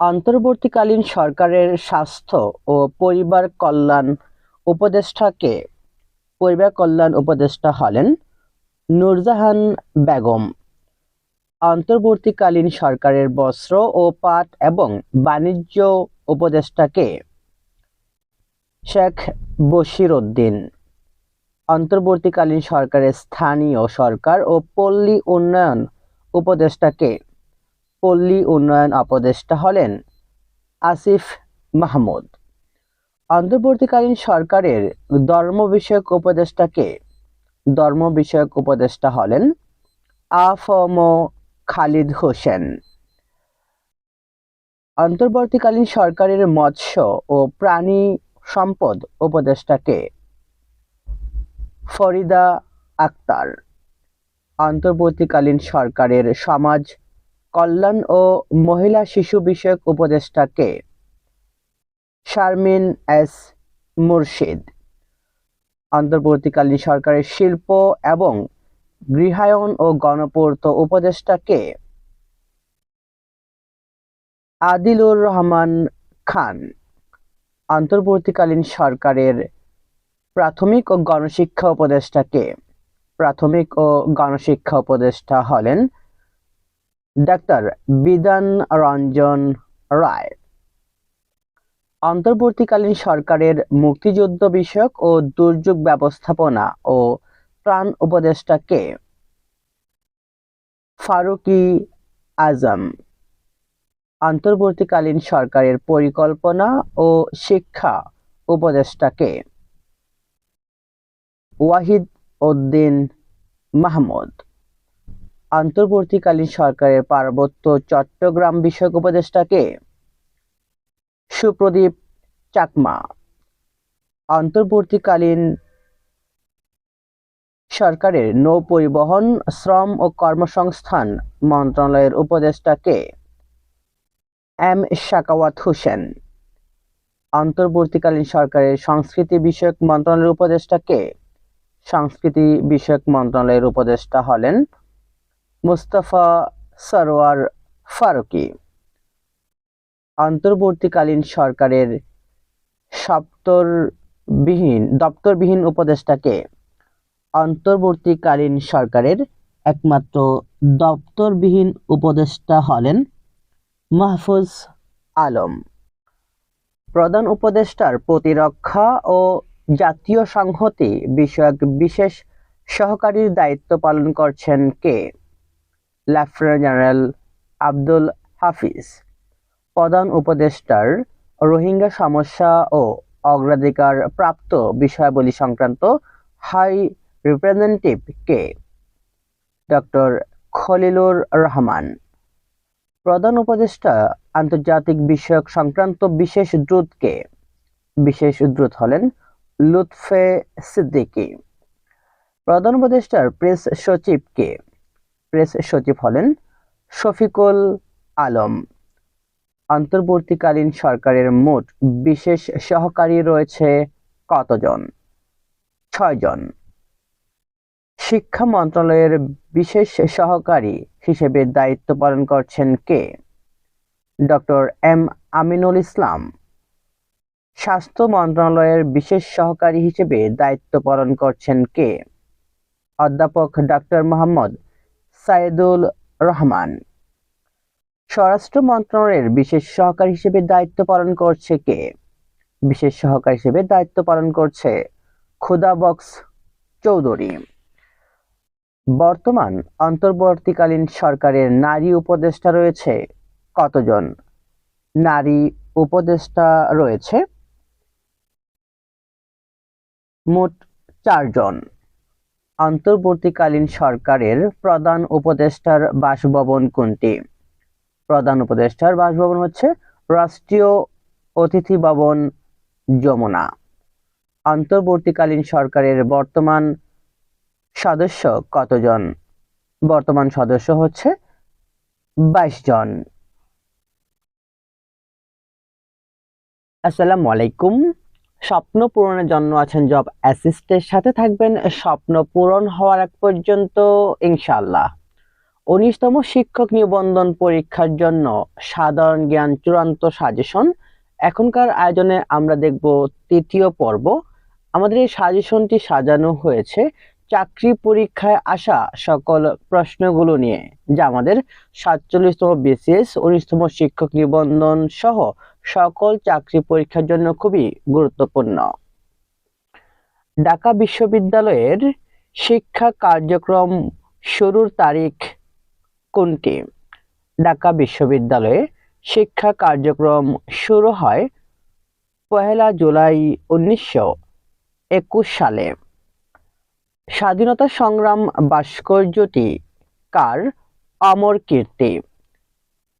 অন্তর্বর্তীকালীন সরকারের স্বাস্থ্য ও পরিবার কল্যাণ উপদেষ্টাকে, পরিবার কল্যাণ উপদেষ্টা হলেন নূরজাহান বেগম। অন্তর্বর্তীকালীন সরকারের বস্ত্র ও পাট এবং বাণিজ্য উপদেষ্টাকে শেখ বশির উদ্দিন অন্তর্বর্তীকালীন সরকারের স্থানীয় সরকার ও পল্লী উন্নয়ন উপদেষ্টাকে পল্লী উন্নয়ন উপদেষ্টা হলেন আসিফ মাহমুদ। অন্তর্বর্তীকালীন সরকারের ধর্ম বিষয়ক উপদেষ্টাকে ধর্ম বিষয়ক উপদেষ্টা হলেন আফম খালিদ হোসেন। অন্তর্বর্তীকালীন সরকারের মৎস্য ও প্রাণী সম্পদ উপদেষ্টাকে ফরিদা আক্তার। অন্তর্বর্তীকালীন সরকারের সমাজ কল্যাণ ও মহিলা শিশু বিষয়ক উপদেষ্টাকে। শারমিন এস. মুর্শিদ। অন্তর্বর্তীকালীন সরকারের শিল্প এবং গৃহায়ন ও গণপূর্ত উপদেষ্টাকে আদিলুর রহমান খান। অন্তর্বর্তীকালীন সরকারের প্রাথমিক ও গণশিক্ষা উপদেষ্টাকে। প্রাথমিক ও গণশিক্ষা উপদেষ্টা হলেন ডাক্তার বিধান রঞ্জন রায়। অন্তর্বর্তীকালীন সরকারের মুক্তিযুদ্ধ বিষয়ক ও দুর্যোগ ব্যবস্থাপনা ও ত্রাণ উপদেষ্টাকে ফারুকি আজম। অন্তর্বর্তীকালীন সরকারের পরিকল্পনা ও শিক্ষা উপদেষ্টাকে ওয়াহিদ উদ্দিন মাহমুদ। অন্তর্বর্তীকালীন সরকারের পার্বত্য চট্টগ্রাম বিষয়ক উপদেষ্টাকে সুপ্রদীপ চাকমা। অন্তর্বর্তীকালীন সরকারের নৌ পরিবহন শ্রম ও কর্মসংস্থান মন্ত্রণালয়ের উপদেষ্টাকে এম শাকাওয়াত হোসেন। অন্তর্বর্তীকালীন সরকারের সংস্কৃতি বিষয়ক মন্ত্রণালয়ের উপদেষ্টাকে সংস্কৃতি বিষয়ক মন্ত্রণালয়ের উপদেষ্টা হলেন মুস্তফা সরোয়ার ফারুকি। অন্তর্বর্তীকালীন সরকারের সপ্তরবিহীন, দপ্তরবিহীন উপদেষ্টাকে অন্তর্বর্তীকালীন সরকারের একমাত্র দপ্তরবিহীন উপদেষ্টা হলেন মাহফুজ আলম। প্রধান উপদেষ্টার প্রতিরক্ষা ও জাতীয় সংহতি বিষয়ক বিশেষ সহকারীর দায়িত্ব পালন করছেন কে? Lieutenant general Abdul Hafiz. প্রধান উপদেষ্টার রোহিঙ্গা সমস্যা ও অগ্রাধিকার প্রাপ্ত বিষয়াবলী সংক্রান্ত হাই রিপ্রেজেন্টেটিভ কে? ডক্টর খলিলুর রহমান। প্রধান উপদেষ্টা আন্তর্জাতিক বিষয়ক সংক্রান্ত বিশেষ দূতকে বিশেষ দূত হলেন লুৎফে সিদ্দিকী। প্রধান উপদেষ্টার প্রেস সচিবকে প্রেস সচিব হলেন শফিকুল আলম। অন্তর্বর্তীকালীন সরকারের মোট বিশেষ সহকারী রয়েছে কতজন? ছয়জন। শিক্ষা মন্ত্রণালয়ের বিশেষ সহকারী হিসেবে দায়িত্ব পালন করছেন কে? Doctor M Aminul Islam. স্বাস্থ্য মন্ত্রণালয়ের বিশেষ সহকারী হিসেবে দায়িত্ব পালন করছেন কে? অধ্যাপক ডক্টর মোহাম্মদ সাইদুল রহমান। স্বরাষ্ট্র মন্ত্রণালয়ের বিশেষ সহকারী হিসেবে দায়িত্ব পালন করছে কে? বিশেষ সহকারী হিসেবে দায়িত্ব পালন করছে খুদাবক্স চৌধুরী। বর্তমান অন্তর্বর্তীকালীন সরকারের নারী উপদেষ্টা রয়েছে কতজন? নারী উপদেষ্টা রয়েছে মোট চারজন। অন্তর্বর্তীকালীন সরকারের প্রধান উপদেষ্টার বাসভবন কোনটি? প্রধান উপদেষ্টার বাসভবন হচ্ছে রাষ্ট্রীয় অতিথি ভবন যমুনা। অন্তর্বর্তীকালীন সরকারের বর্তমান সদস্য কতজন? বর্তমান সদস্য হচ্ছে বাইশ জন। আসসালামু আলাইকুম। স্বপ্ন পূরণের জন্য আছেন জব অ্যাসিস্টের সাথে থাকবেন। স্বপ্ন পূরণ হওয়ার এক পর্যন্ত ইনশাল্লাহ উনিশতম শিক্ষক নিবন্ধন পরীক্ষার জন্য সাধারণ জ্ঞান চূড়ান্ত সাজেশন এখনকার আয়োজনে আমরা দেখব তৃতীয় পর্ব। আমাদের এই সাজেশনটি সাজানো হয়েছে চাকরি পরীক্ষায় আসা সকল প্রশ্নগুলো নিয়ে। যা আমাদের সাতচল্লিশতম বিসিএস উনিশতম শিক্ষক নিবন্ধন সহ সকল চাকরি পরীক্ষার জন্য খুবই গুরুত্বপূর্ণ। ঢাকা বিশ্ববিদ্যালয়ের শিক্ষা কার্যক্রম শুরুর তারিখ কোনটি? ঢাকা বিশ্ববিদ্যালয়ে শিক্ষা কার্যক্রম শুরু হয় পহেলা জুলাই উনিশশো একুশ সালে। স্বাধীনতা সংগ্রাম ভাস্কর্যটি কার? অমর কীর্তি।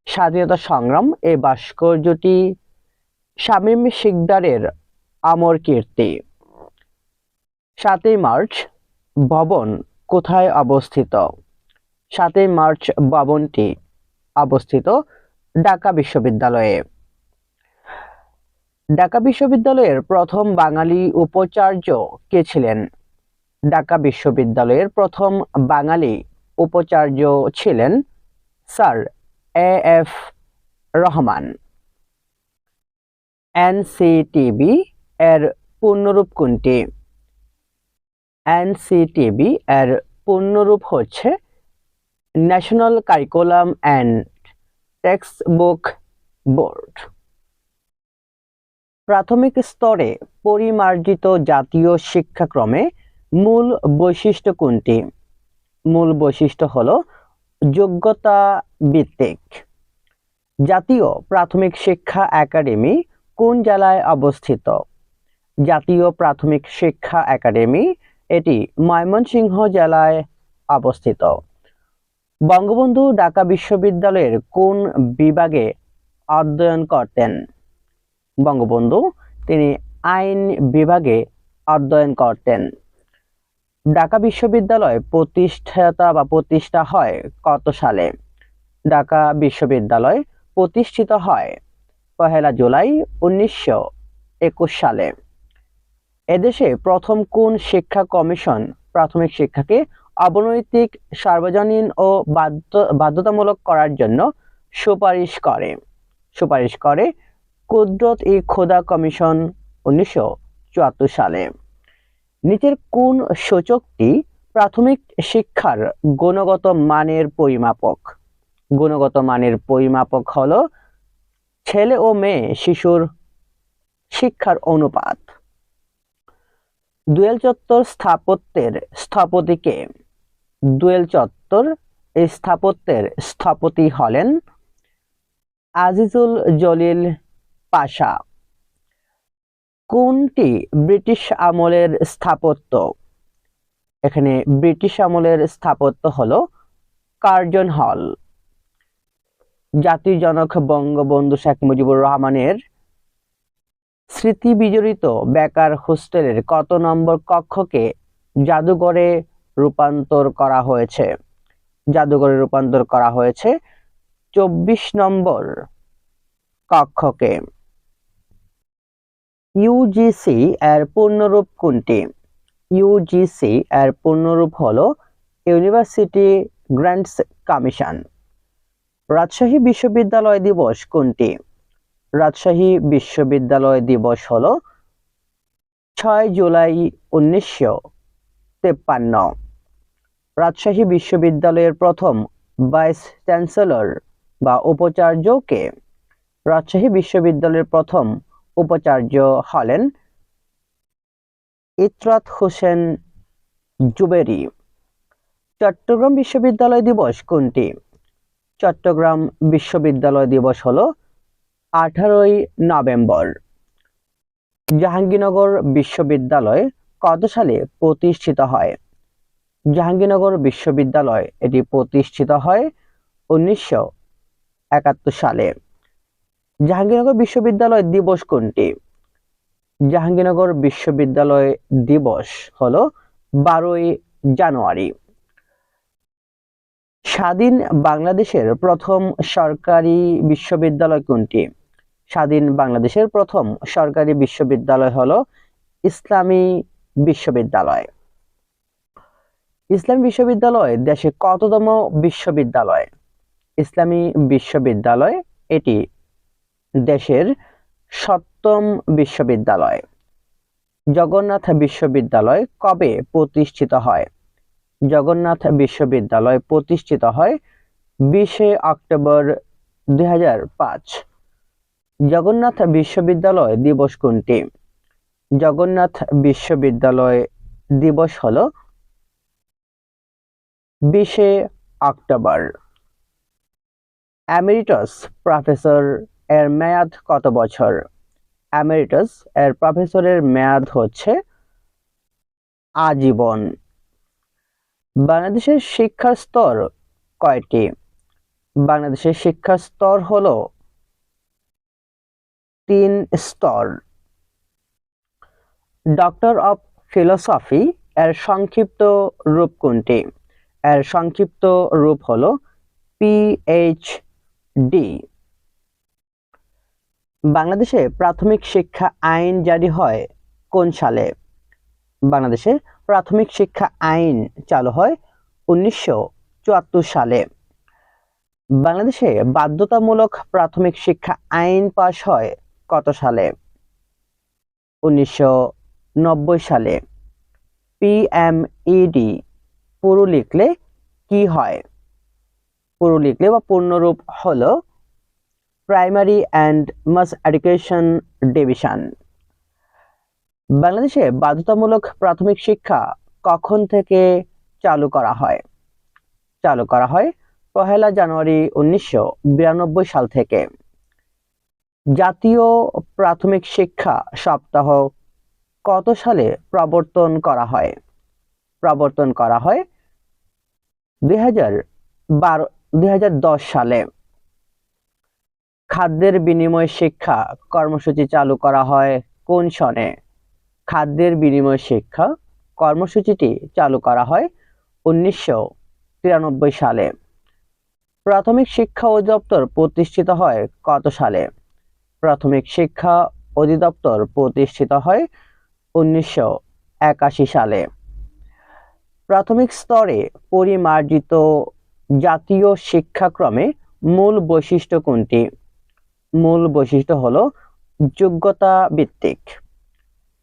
স্বাধীনতা সংগ্রাম এই ভাস্কর্যটি শামীম শিকদারের আমর কীর্তি। সাতই মার্চ, ভবন কোথায় অবস্থিত? সাতই মার্চ, ভবনটি অবস্থিত ঢাকা বিশ্ববিদ্যালয়ে। ঢাকা বিশ্ববিদ্যালয়ের প্রথম বাঙালি উপাচার্য কে ছিলেন? ঢাকা বিশ্ববিদ্যালয়ের প্রথম বাঙালি উপাচার্য ছিলেন sir A F Rahman NCTB এর পূর্ণরূপ কোনটি? এনসিটিবি এর পূর্ণরূপ হচ্ছে national curriculum and text book board প্রাথমিক স্তরে পরিমার্জিত জাতীয় শিক্ষাক্রমে মূল বৈশিষ্ট্য কোনটি? মূল বৈশিষ্ট্য হলো যোগ্যতা ভিত্তিক জাতীয় প্রাথমিক শিক্ষা একাডেমি কোন জেলায় অবস্থিত? জাতীয় প্রাথমিক শিক্ষা একাডেমি এটি ময়মনসিংহ জেলায় অবস্থিত। বঙ্গবন্ধু ঢাকা বিশ্ববিদ্যালয়ের কোন বিভাগে অধ্যয়ন করতেন? বঙ্গবন্ধু, তিনি আইন বিভাগে অধ্যয়ন করতেন। ঢাকা বিশ্ববিদ্যালয় প্রতিষ্ঠাতা বা প্রতিষ্ঠা হয় কত সালে? ঢাকা বিশ্ববিদ্যালয় প্রতিষ্ঠিত হয় পহেলা জুলাই উনিশশো একুশ সালে। এদেশে প্রথম কোন শিক্ষা কমিশন প্রাথমিক শিক্ষাকে অবনৈতিক, সার্বজনীন ও বাধ্য, বাধ্যতামূলক করার জন্য সুপারিশ করে? সুপারিশ করে কুদরত ই খোদা কমিশন উনিশশো চুয়াত্তর সালে। নিচের কোন সূচকটি প্রাথমিক শিক্ষার গুণগত মানের পরিমাপক? গুণগত মানের পরিমাপক হলো ছেলে ও মেয়ে শিশুর শিক্ষার অনুপাত। দুয়েল চত্বর স্থাপত্যের স্থপতিকে দুয়েল চত্বর স্থাপত্যের স্থপতি হলেন আজিজুল জলিল পাশা। কোনটি ব্রিটিশ আমলের স্থাপত্য? এখানে ব্রিটিশ আমলের স্থাপত্য হলো কার্জন হল। জাতির জনক বঙ্গবন্ধু শেখ মুজিবুর রহমানের স্মৃতি বিজড়িত বেকার হোস্টেলের কত নম্বর কক্ষকে জাদুঘরে রূপান্তর করা হয়েছে? জাদুঘরে রূপান্তর করা হয়েছে চব্বিশ নম্বর কক্ষকে। ইউজিসি এর পূর্ণরূপ কোনটি? ইউজিসি এর পূর্ণরূপ হলো ইউনিভার্সিটি গ্র্যান্টস কমিশন রাজশাহী বিশ্ববিদ্যালয় দিবস কোনটি? রাজশাহী বিশ্ববিদ্যালয় দিবস হলো ছয় জুলাই উনিশশো তেপ্পান্ন। রাজশাহী বিশ্ববিদ্যালয়ের প্রথম ভাইস চ্যান্সেলর বা উপাচার্য কে? রাজশাহী বিশ্ববিদ্যালয়ের প্রথম উপাচার্য হলেন ইতরাত হোসেন জুবেরি। চট্টগ্রাম বিশ্ববিদ্যালয় দিবস কোনটি? চট্টগ্রাম বিশ্ববিদ্যালয় দিবস হলো আঠারোই নভেম্বর। জাহাঙ্গীরনগর বিশ্ববিদ্যালয় কত সালে প্রতিষ্ঠিত হয়? জাহাঙ্গীরনগর বিশ্ববিদ্যালয় এটি প্রতিষ্ঠিত হয় উনিশশো একাত্তর সালে। জাহাঙ্গীরনগর বিশ্ববিদ্যালয় দিবস কোনটি? জাহাঙ্গীরনগর বিশ্ববিদ্যালয় দিবস হলো বারোই জানুয়ারি। স্বাধীন বাংলাদেশের প্রথম সরকারি বিশ্ববিদ্যালয় কোনটি? স্বাধীন বাংলাদেশের প্রথম সরকারি বিশ্ববিদ্যালয় হলো ইসলামী বিশ্ববিদ্যালয়। ইসলামী বিশ্ববিদ্যালয় দেশে কততম বিশ্ববিদ্যালয়? ইসলামী বিশ্ববিদ্যালয় এটি দেশের সপ্তম বিশ্ববিদ্যালয়। জগন্নাথ বিশ্ববিদ্যালয় কবে প্রতিষ্ঠিত হয়? জগন্নাথ বিশ্ববিদ্যালয় প্রতিষ্ঠিত হয় বিশে অক্টোবর দুই হাজার পাঁচ। জগন্নাথ বিশ্ববিদ্যালয় দিবস কোনটি? জগন্নাথ বিশ্ববিদ্যালয় দিবস হল বিশে অক্টোবর। অ্যামেরিটাস প্রফেসর এর মেয়াদ কত বছর? অ্যামেরিটাস, এর প্রফেসরের মেয়াদ হচ্ছে আজীবন। বাংলাদেশের শিক্ষার স্তর কয়টি? বাংলাদেশের শিক্ষার স্তর হল তিন স্তর। ডক্টর অফ ফিলোসফি এর সংক্ষিপ্ত রূপ কোনটি? এর সংক্ষিপ্ত রূপ হলো পিএইচডি বাংলাদেশে প্রাথমিক শিক্ষা আইন জারি হয় কোন সালে? বাংলাদেশে প্রাথমিক শিক্ষা আইন চালু হয় উনিশশো চুয়াত্তর সালে। বাংলাদেশে বাধ্যতামূলক প্রাথমিক শিক্ষা আইন পাশ হয় কত সালে? উনিশশো নব্বই সালে। পিএমইডি পুরো লিখলে কি হয়? পুরো লিখলে বা পূর্ণরূপ হলো primary and mass education division বাংলাদেশে বাধ্যতামূলক প্রাথমিক শিক্ষা কখন থেকে চালু করা হয়? চালু করা হয় পহেলা জানুয়ারি উনিশশো বিরানব্বই সাল থেকে। জাতীয় প্রাথমিক শিক্ষা সপ্তাহ কত সালে প্রবর্তন করা হয়? প্রবর্তন করা হয় দুই হাজার সালে। খাদ্যের বিনিময় শিক্ষা কর্মসূচি চালু করা হয় কোন সনে? খাদ্যের বিনিময় শিক্ষা কর্মসূচিটি চালু করা হয় উনিশশো তিরানব্বই সালে। প্রাথমিক শিক্ষা অধিদপ্তর প্রতিষ্ঠিত হয় কত সালে? প্রাথমিক শিক্ষা অধিদপ্তর প্রতিষ্ঠিত হয় উনিশশো একাশি সালে। প্রাথমিক স্তরে পরিমার্জিত জাতীয় শিক্ষাক্রমে মূল বৈশিষ্ট্য কোনটি? মূল বৈশিষ্ট্য হলো যোগ্যতা ভিত্তিক।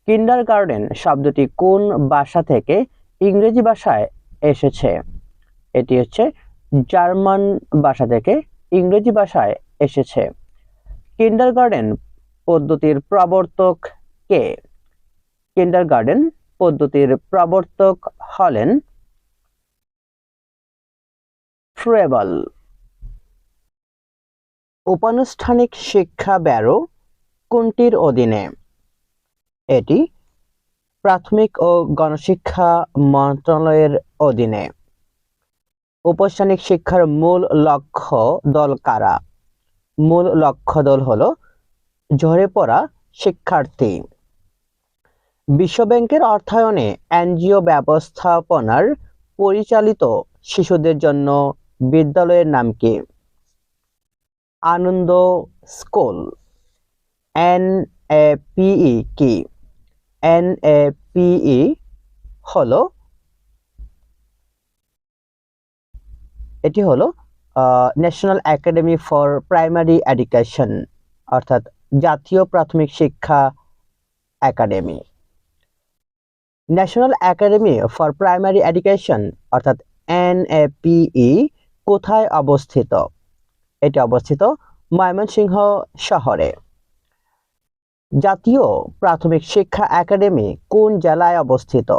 কিন্ডার গার্ডেন শব্দটি কোন ভাষা থেকে ইংরেজি ভাষায় এসেছে? এটি হচ্ছে জার্মান ভাষা থেকে ইংরেজি ভাষায় এসেছে। কিন্ডার গার্ডেন পদ্ধতির প্রবর্তক কে? কিন্ডার গার্ডেন পদ্ধতির প্রবর্তক হলেন ফ্রেবল। উপানুষ্ঠানিক শিক্ষা ব্যরো কোনটির অধীনে? এটি প্রাথমিক ও গণশিক্ষা মন্ত্রণালয়ের অধীনে। উপানুষ্ঠানিক শিক্ষার মূল লক্ষ্য দল কারা? মূল লক্ষ্য দল হল ঝরে পড়া শিক্ষার্থী। বিশ্বব্যাংকের অর্থায়নে এনজিও ব্যবস্থাপনার পরিচালিত শিশুদের জন্য বিদ্যালয়ের নাম কি? আনন্দ স্কুল, এন এ পিই কি? এন এ পিই হলো, এটি হলো national academy for primary education অর্থাৎ জাতীয় প্রাথমিক শিক্ষা academy. National academy for primary education অর্থাৎ এনএপিই কোথায় অবস্থিত? এটি অবস্থিত ময়মনসিংহ শহরে। জাতীয় প্রাথমিক শিক্ষা একাডেমি কোন জেলায় অবস্থিত?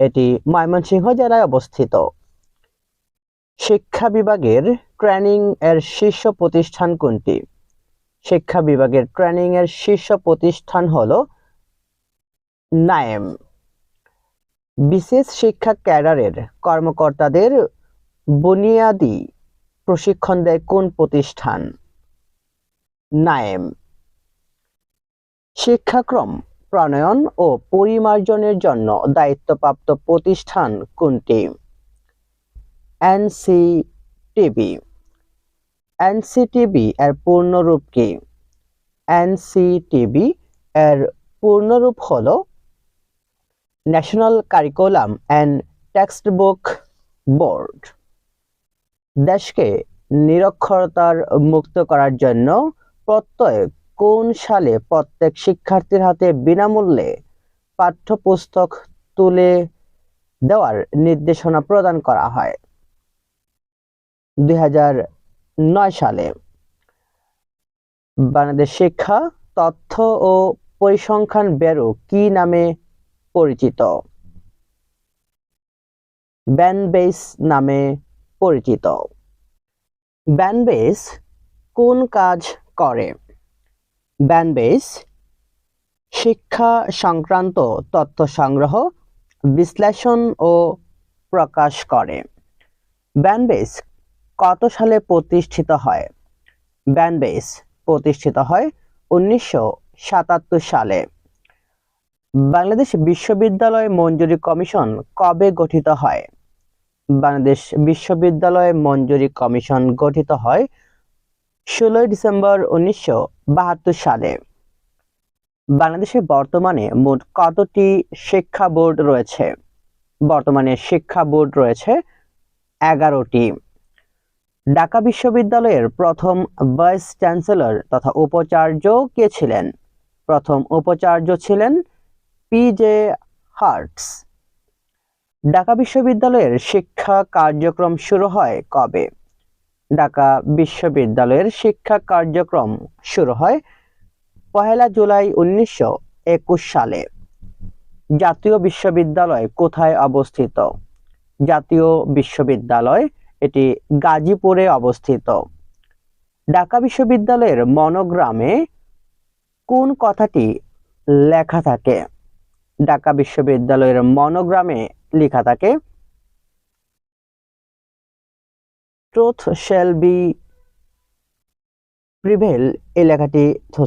এটি ময়মনসিংহ জেলায় অবস্থিত। শিক্ষা বিভাগের ট্রেনিং এর শীর্ষ প্রতিষ্ঠান কোনটি? শিক্ষা বিভাগের ট্রেনিং এর শীর্ষ প্রতিষ্ঠান হলো নায়েম। বিশেষ শিক্ষা ক্যাডারের কর্মকর্তাদের বুনিয়াদি প্রশিক্ষণ দেয় কোন প্রতিষ্ঠান? নায়েম। শিক্ষাক্রম, প্রণয়ন ও পরিমার্জনের জন্য দায়িত্বপ্রাপ্ত প্রতিষ্ঠান কোনটি? এনসিটিবি। এনসিটিবি এর পূর্ণরূপ কি? এনসিটিবি এর পূর্ণরূপ হলো national curriculum and text book board. দেশকে নিরক্ষরতার মুক্ত করার জন্য প্রত্যয় কোন সালে প্রত্যেক শিক্ষার্থীর হাতে বিনামূল্যে পাঠ্যপুস্তক তুলে দেওয়ার নির্দেশনা প্রদান করা হয়? দুই হাজার নয় সালে বাংলাদেশ শিক্ষা, তথ্য ও পরিসংখ্যান ব্যুরো কি নামে পরিচিত? ব্যান ব্যানবেস নামে পরিচিত। ব্যানবেস কোন কাজ করে? ব্যানবেস শিক্ষা সংক্রান্ত তথ্য সংগ্রহ, বিশ্লেষণ ও প্রকাশ করে। ব্যানবেস কত সালে প্রতিষ্ঠিত হয়? ব্যানবেস প্রতিষ্ঠিত হয় উনিশশো সাতাত্তর সালে। বাংলাদেশ বিশ্ববিদ্যালয় মঞ্জুরি কমিশন কবে গঠিত হয়? বাংলাদেশ বিশ্ববিদ্যালয় মঞ্জুরি কমিশন গঠিত হয় ষোলোই ডিসেম্বর উনিশশো বাহাত্তর সালে। বাংলাদেশে বর্তমানে মোট কতটি শিক্ষা বোর্ড রয়েছে? বর্তমানে শিক্ষা বোর্ড রয়েছে এগারোটি। ঢাকা বিশ্ববিদ্যালয়ের প্রথম ভাইস চ্যান্সেলর তথা উপাচার্য কে ছিলেন? প্রথম উপাচার্য ছিলেন পি জে হার্টস। ঢাকা বিশ্ববিদ্যালয়ের শিক্ষা কার্যক্রম শুরু হয় কবে? ঢাকা বিশ্ববিদ্যালয়ের শিক্ষা কার্যক্রম শুরু হয় পহেলা জুলাই উনিশশো একুশ সালে। জাতীয় বিশ্ববিদ্যালয় কোথায় অবস্থিত? জাতীয় বিশ্ববিদ্যালয় এটি গাজীপুরে অবস্থিত। ঢাকা বিশ্ববিদ্যালয়ের মনোগ্রামে কোন কথাটি লেখা থাকে? ঢাকা বিশ্ববিদ্যালয়ের মনোগ্রামে লেখা থাকে, ট্রুথ শ্যাল বি প্রিভেল এই লেখাটি,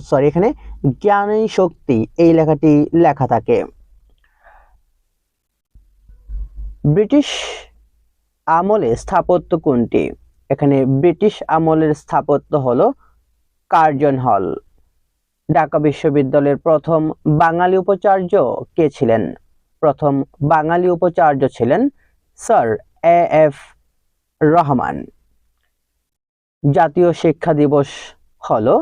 সরি, এখানে জ্ঞানী শক্তি এই লেখাটি লেখা থাকে। ব্রিটিশ আমলে স্থাপত্য কোনটি? এখানে ব্রিটিশ আমলের স্থাপত্য হলো কার্জন হল। ঢাকা বিশ্ববিদ্যালয়ের প্রথম বাঙালি উপাচার্য কে ছিলেন? প্রথম বাঙালি উপাচার্য ছিলেন স্যার এ এফ রহমান। জাতীয় শিক্ষা দিবস হলো,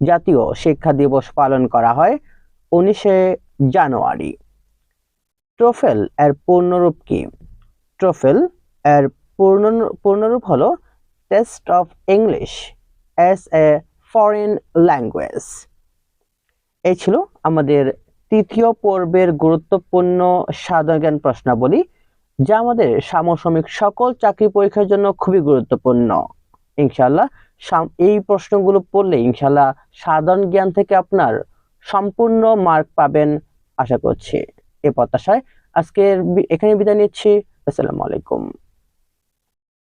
জাতীয় শিক্ষা দিবস পালন করা হয় উনিশে জানুয়ারি। ট্রোফেল এর পূর্ণরূপ কি? ট্রোফেল এর পূর্ণ পূর্ণরূপ হলো test of English as a foreign language. এই ছিল আমাদের তৃতীয় পর্বের গুরুত্বপূর্ণ সাধারণ জ্ঞান প্রশ্নাবলী, যা আমাদের সমসাময়িক সকল চাকরি পরীক্ষার জন্য খুবই গুরুত্বপূর্ণ। ইনশাল্লাহ এই প্রশ্নগুলো পড়লে ইনশাল্লাহ সাধারণ জ্ঞান থেকে আপনার সম্পূর্ণ মার্ক পাবেন, আশা করছি। এ প্রত্যাশায় আজকের এখানে বিদায় নিচ্ছি। আসসালামু আলাইকুম।